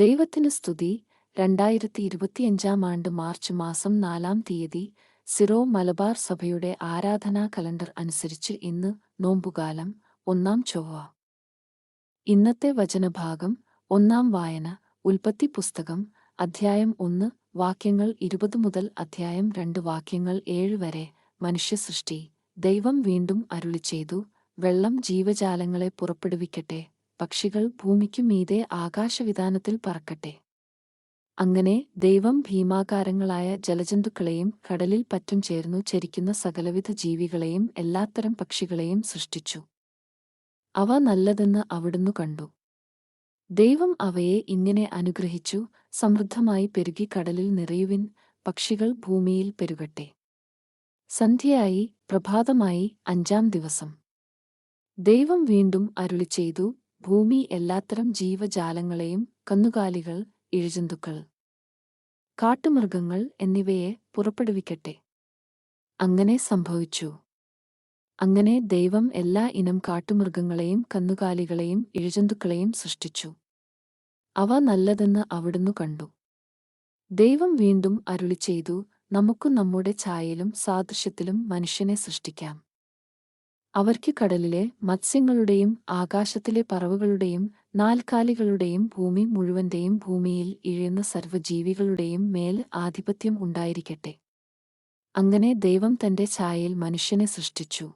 ദൈവത്തിന് സ്തുതി. രണ്ടായിരത്തി ഇരുപത്തിയഞ്ചാം ആണ്ട് മാർച്ച് മാസം നാലാം തീയതി സിറോ മലബാർ സഭയുടെ ആരാധനാ കലണ്ടർ അനുസരിച്ച് ഇന്ന് നോമ്പുകാലം ഒന്നാം ചൊവ്വ. ഇന്നത്തെ വചനഭാഗം ഒന്നാം വായന ഉൽപ്പത്തി പുസ്തകം അധ്യായം ഒന്ന് വാക്യങ്ങൾ ഇരുപത് മുതൽ അധ്യായം രണ്ട് വാക്യങ്ങൾ ഏഴ് വരെ മനുഷ്യ സൃഷ്ടി ദൈവം വീണ്ടും അരുളി ചെയ്തു വെള്ളം ജീവജാലങ്ങളെ പുറപ്പെടുവിക്കട്ടെ. പക്ഷികൾ ഭൂമിക്കു മീതെ ആകാശവിധാനത്തിൽ പറക്കട്ടെ. അങ്ങനെ ദൈവം ഭീമാകാരങ്ങളായ ജലജന്തുക്കളെയും കടലിൽ പറ്റും ചേർന്നു ചരിക്കുന്ന സകലവിധ ജീവികളെയും എല്ലാത്തരം പക്ഷികളെയും സൃഷ്ടിച്ചു. അവ നല്ലതെന്ന് അവിടുന്നു കണ്ടു. ദൈവം അവയെ ഇങ്ങനെ അനുഗ്രഹിച്ചു സമൃദ്ധമായി പെരുകി കടലിൽ നിറയുവിൻ പക്ഷികൾ ഭൂമിയിൽ പെരുകട്ടെ. സന്ധ്യയായി പ്രഭാതമായി അഞ്ചാം ദിവസം. ദൈവം വീണ്ടും അരുളി ചെയ്തു ഭൂമി എല്ലാത്തരം ജീവജാലങ്ങളെയും കന്നുകാലികൾ ഇഴജന്തുക്കൾ കാട്ടുമൃഗങ്ങൾ എന്നിവയെ പുറപ്പെടുവിക്കട്ടെ. അങ്ങനെ സംഭവിച്ചു. അങ്ങനെ ദൈവം എല്ലാ ഇനം കാട്ടുമൃഗങ്ങളെയും കന്നുകാലികളെയും ഇഴജന്തുക്കളെയും സൃഷ്ടിച്ചു. അവ നല്ലതെന്ന് അവിടുന്നു കണ്ടു. ദൈവം വീണ്ടും അരുളി ചെയ്തു നമുക്കു നമ്മുടെ ഛായയിലും സാദൃശ്യത്തിലും മനുഷ്യനെ സൃഷ്ടിക്കാം. അവർക്ക് കടലിലെ മത്സ്യങ്ങളുടെയും ആകാശത്തിലെ പറവുകളുടെയും നാൽക്കാലികളുടെയും ഭൂമി മുഴുവന്റെയും ഭൂമിയിൽ ഇഴയുന്ന സർവജീവികളുടെയും മേൽ ആധിപത്യം ഉണ്ടായിരിക്കട്ടെ. അങ്ങനെ ദൈവം തന്റെ ഛായയിൽ മനുഷ്യനെ സൃഷ്ടിച്ചു.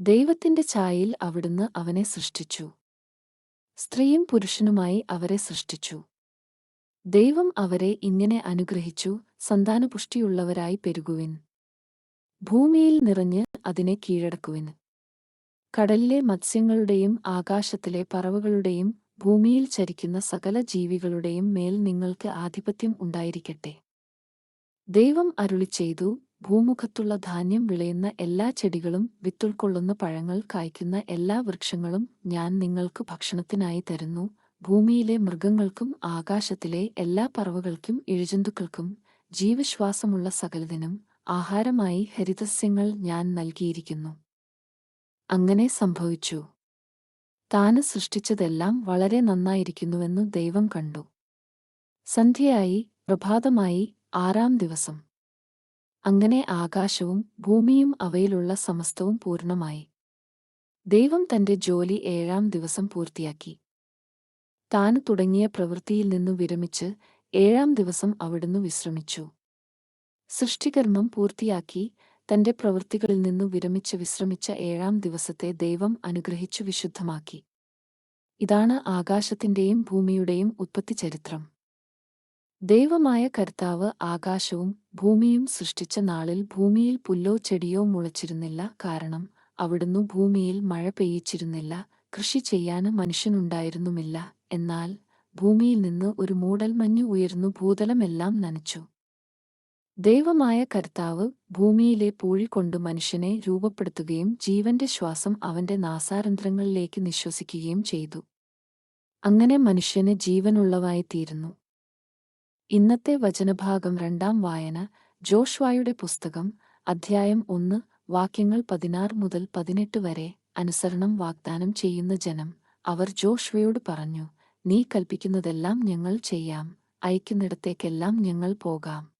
ദൈവത്തിന്റെ ഛായയിൽ അവിടുന്ന് അവനെ സൃഷ്ടിച്ചു. സ്ത്രീയും പുരുഷനുമായി അവരെ സൃഷ്ടിച്ചു. ദൈവം അവരെ ഇങ്ങനെ അനുഗ്രഹിച്ചു സന്താനപുഷ്ടിയുള്ളവരായി പെരുകുവിൻ. ഭൂമിയിൽ നിറഞ്ഞ് അതിനെ കീഴടക്കുവിന് കടലിലെ മത്സ്യങ്ങളുടെയും ആകാശത്തിലെ പറവുകളുടെയും ഭൂമിയിൽ ചരിക്കുന്ന സകല ജീവികളുടെയും മേൽ നിങ്ങൾക്ക് ആധിപത്യം ഉണ്ടായിരിക്കട്ടെ. ദൈവം അരുളി ചെയ്തു ഭൂമുഖത്തുള്ള ധാന്യം വിളയുന്ന എല്ലാ ചെടികളും വിത്തുൾക്കൊള്ളുന്ന പഴങ്ങൾ കായ്ക്കുന്ന എല്ലാ വൃക്ഷങ്ങളും ഞാൻ നിങ്ങൾക്ക് ഭക്ഷണത്തിനായി തരുന്നു. ഭൂമിയിലെ മൃഗങ്ങൾക്കും ആകാശത്തിലെ എല്ലാ പറവുകൾക്കും ഇഴജന്തുക്കൾക്കും ജീവശ്വാസമുള്ള സകലതിനും ആഹാരമായി ഹരിതസ്യങ്ങൾ ഞാൻ നൽകിയിരിക്കുന്നു. അങ്ങനെ സംഭവിച്ചു. താന് സൃഷ്ടിച്ചതെല്ലാം വളരെ നന്നായിരിക്കുന്നുവെന്നു ദൈവം കണ്ടു. സന്ധ്യയായി പ്രഭാതമായി ആറാം ദിവസം. അങ്ങനെ ആകാശവും ഭൂമിയും അവയിലുള്ള സമസ്തവും പൂർണമായി. ദൈവം തന്റെ ജോലി ഏഴാം ദിവസം പൂർത്തിയാക്കി. താന് തുടങ്ങിയ പ്രവൃത്തിയിൽ നിന്നു വിരമിച്ച് ഏഴാം ദിവസം അവിടുന്ന് വിശ്രമിച്ചു. സൃഷ്ടികർമ്മം പൂർത്തിയാക്കി തന്റെ പ്രവൃത്തികളിൽ നിന്നു വിരമിച്ച് വിശ്രമിച്ച ഏഴാം ദിവസത്തെ ദൈവം അനുഗ്രഹിച്ചു വിശുദ്ധമാക്കി. ഇതാണ് ആകാശത്തിന്റെയും ഭൂമിയുടെയും ഉത്പത്തി ചരിത്രം. ദൈവമായ കർത്താവ് ആകാശവും ഭൂമിയും സൃഷ്ടിച്ച നാളിൽ ഭൂമിയിൽ പുല്ലോ ചെടിയോ മുളച്ചിരുന്നില്ല കാരണം അവിടുന്ന് ഭൂമിയിൽ മഴ പെയ്യിച്ചിരുന്നില്ല കൃഷി ചെയ്യാന് മനുഷ്യനുണ്ടായിരുന്നുമില്ല എന്നാൽ ഭൂമിയിൽ നിന്ന് ഒരു മൂടൽമഞ്ഞ് ഉയർന്നു ഭൂതലമെല്ലാം നനച്ചു. ദൈവമായ കർത്താവ് ഭൂമിയിലെ പൂഴി കൊണ്ട് മനുഷ്യനെ രൂപപ്പെടുത്തുകയും ജീവന്റെ ശ്വാസം അവന്റെ നാസാരന്ധ്രങ്ങളിലേക്ക് നിശ്വസിക്കുകയും ചെയ്തു. അങ്ങനെ മനുഷ്യന് ജീവനുള്ളവായിത്തീരുന്നു. ഇന്നത്തെ വചനഭാഗം രണ്ടാം വായന ജോഷ്വായുടെ പുസ്തകം അധ്യായം ഒന്ന് വാക്യങ്ങൾ പതിനാറ് മുതൽ പതിനെട്ട് വരെ അനുസരണം വാഗ്ദാനം ചെയ്യുന്ന ജനം അവർ ജോഷ്വയോട് പറഞ്ഞു നീ കൽപ്പിക്കുന്നതെല്ലാം ഞങ്ങൾ ചെയ്യാം അയക്കുന്നിടത്തേക്കെല്ലാം ഞങ്ങൾ പോകാം.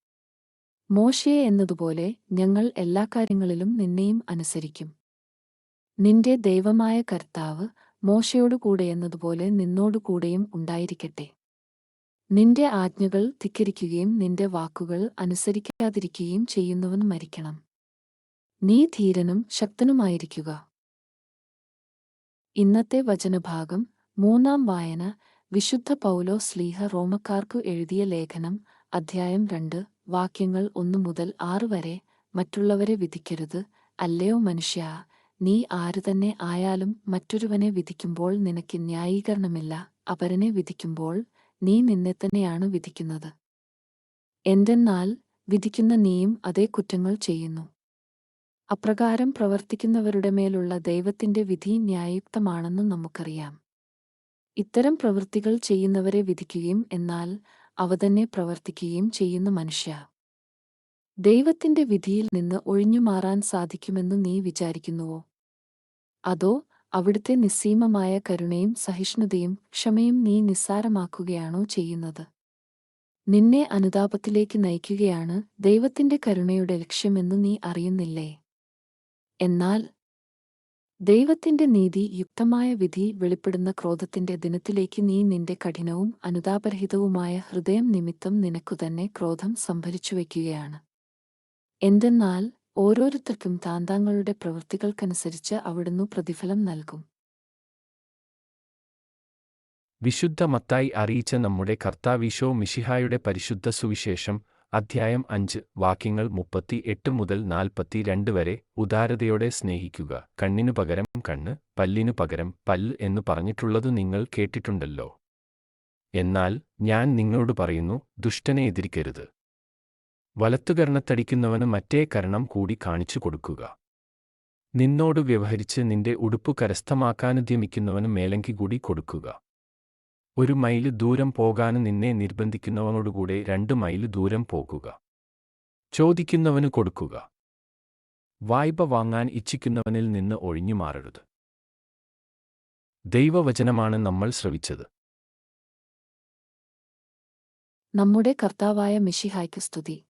മോശയെ എന്നതുപോലെ ഞങ്ങൾ എല്ലാ കാര്യങ്ങളിലും നിന്നെയും അനുസരിക്കും. നിന്റെ ദൈവമായ കർത്താവ് മോശയോടുകൂടെ എന്നതുപോലെ നിന്നോടുകൂടെയും ഉണ്ടായിരിക്കട്ടെ. നിന്റെ ആജ്ഞകൾ ധിക്കരിക്കുകയും നിന്റെ വാക്കുകൾ അനുസരിക്കാതിരിക്കുകയും ചെയ്യുന്നവൻ മരിക്കണം. നീ ധീരനും ശക്തനുമായിരിക്കുക. ഇന്നത്തെ വചനഭാഗം മൂന്നാം വായന വിശുദ്ധ പൗലോ സ്ലീഹ റോമക്കാർക്കു എഴുതിയ ലേഖനം അധ്യായം രണ്ട് വാക്യങ്ങൾ ഒന്നു മുതൽ ആറ് വരെ മറ്റുള്ളവരെ വിധിക്കരുത്. അല്ലയോ മനുഷ്യ നീ ആരു തന്നെ ആയാലും മറ്റൊരുവനെ വിധിക്കുമ്പോൾ നിനക്ക് ന്യായീകരണമില്ല. അപരനെ വിധിക്കുമ്പോൾ നീ നിന്നെ തന്നെയാണ് വിധിക്കുന്നത്. എന്തെന്നാൽ വിധിക്കുന്ന നീയും അതേ കുറ്റങ്ങൾ ചെയ്യുന്നു. അപ്രകാരം പ്രവർത്തിക്കുന്നവരുടെ മേലുള്ള ദൈവത്തിന്റെ വിധി ന്യായുക്തമാണെന്ന് നമുക്കറിയാം. ഇത്തരം പ്രവൃത്തികൾ ചെയ്യുന്നവരെ വിധിക്കുകയും എന്നാൽ അവ തന്നെ പ്രവർത്തിക്കുകയും ചെയ്യുന്ന മനുഷ്യ. ദൈവത്തിന്റെ വിധിയിൽ നിന്ന് ഒഴിഞ്ഞുമാറാൻ സാധിക്കുമെന്ന് നീ വിചാരിക്കുന്നുവോ? അതോ അവിടുത്തെ നിസ്സീമമായ കരുണയും സഹിഷ്ണുതയും ക്ഷമയും നീ നിസ്സാരമാക്കുകയാണോ ചെയ്യുന്നത്? നിന്നെ അനുതാപത്തിലേക്ക് നയിക്കുകയാണ് ദൈവത്തിന്റെ കരുണയുടെ ലക്ഷ്യമെന്നു നീ അറിയുന്നില്ലേ? എന്നാൽ ദൈവത്തിന്റെ നീതി യുക്തമായ വിധി വെളിപ്പെടുന്ന ക്രോധത്തിന്റെ ദിനത്തിലേക്ക് നീ നിന്റെ കഠിനവും അനുതാപരഹിതവുമായ ഹൃദയം നിമിത്തം നിനക്കുതന്നെ ക്രോധം സംഭരിച്ചു സംഭരിച്ചുവെക്കുകയാണ് എന്തെന്നാൽ ഓരോരുത്തർക്കും താന്താങ്ങളുടെ പ്രവൃത്തികൾക്കനുസരിച്ച് അവിടുന്ന് പ്രതിഫലം നൽകും. വിശുദ്ധ മത്തായി അറിയിച്ച നമ്മുടെ കർത്താവിശോ മിഷിഹായുടെ പരിശുദ്ധ സുവിശേഷം അധ്യായം അഞ്ച് വാക്യങ്ങൾ മുപ്പത്തി എട്ട് മുതൽ നാൽപ്പത്തി രണ്ട് വരെ ഉദാരതയോടെ സ്നേഹിക്കുക. കണ്ണിനു പകരം കണ്ണ് പല്ലിനു പകരം പല്ല് എന്ന് പറഞ്ഞിട്ടുള്ളത് നിങ്ങൾ കേട്ടിട്ടുണ്ടല്ലോ. എന്നാൽ ഞാൻ നിങ്ങളോട് പറയുന്നു ദുഷ്ടനെ എതിരിക്കരുത്. വലത്തുകരണത്തടിക്കുന്നവന് മറ്റേ കരണം കൂടി കാണിച്ചു കൊടുക്കുക. നിന്നോട് വ്യവഹരിച്ച് നിന്റെ ഉടുപ്പ് കരസ്ഥമാക്കാനുദ്യമിക്കുന്നവന് മേലങ്കി കൂടി കൊടുക്കുക. ഒരു മൈൽ ദൂരം പോകാൻ നിന്നെ നിർബന്ധിക്കുന്നവനോടുകൂടെ രണ്ട് മൈൽ ദൂരം പോകുക. ചോദിക്കുന്നവന് കൊടുക്കുക. വായ്പ വാങ്ങാൻ ഇച്ഛിക്കുന്നവനിൽ നിന്ന് ഒഴിഞ്ഞു മാറരുത്. ദൈവവചനമാണ് നമ്മൾ ശ്രവിച്ചത്. നമ്മുടെ കർത്താവായ മിഷിഹായ്ക്ക് സ്തുതി.